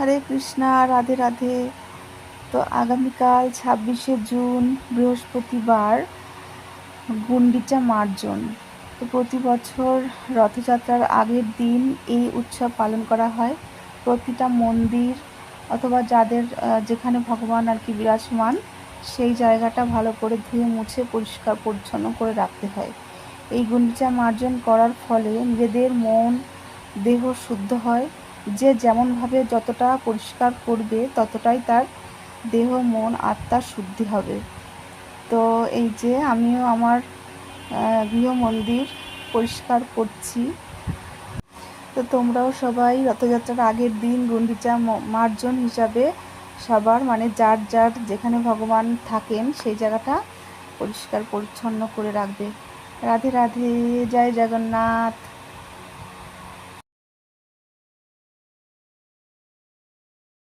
হরে কৃষ্ণা, রাধে রাধে। তো আগামীকাল ছাব্বিশে জুন বৃহস্পতিবার গুন্ডিচা মার্জন। তো প্রতি বছর রথযাত্রার আগের দিন এই উৎসব পালন করা হয়। প্রতিটা মন্দির অথবা যাদের যেখানে ভগবান আর কি বিরাজমান, সেই জায়গাটা ভালো করে ধুয়ে মুছে, পরিষ্কার, পরিচ্ছন্ন করে রাখতে হয়। এই গুন্ডিচা মার্জন করার ফলে নিজেদের মন, দেহ শুদ্ধ হয়। যে যেমনভাবে যতটা পরিষ্কার করবে, ততটাই তার দেহ, মন, আত্মার শুদ্ধি হবে। তো এই যে আমিও আমার গৃহ মন্দির পরিষ্কার করছি। তো তোমরাও সবাই রথযাত্রার আগের দিন গুন্ডিচা মার্জন হিসাবে সবার মানে যার যার যেখানে ভগবান থাকেন, সেই জায়গাটা পরিষ্কার পরিচ্ছন্ন করে রাখবে। রাধে রাধে, জয় জগন্নাথ।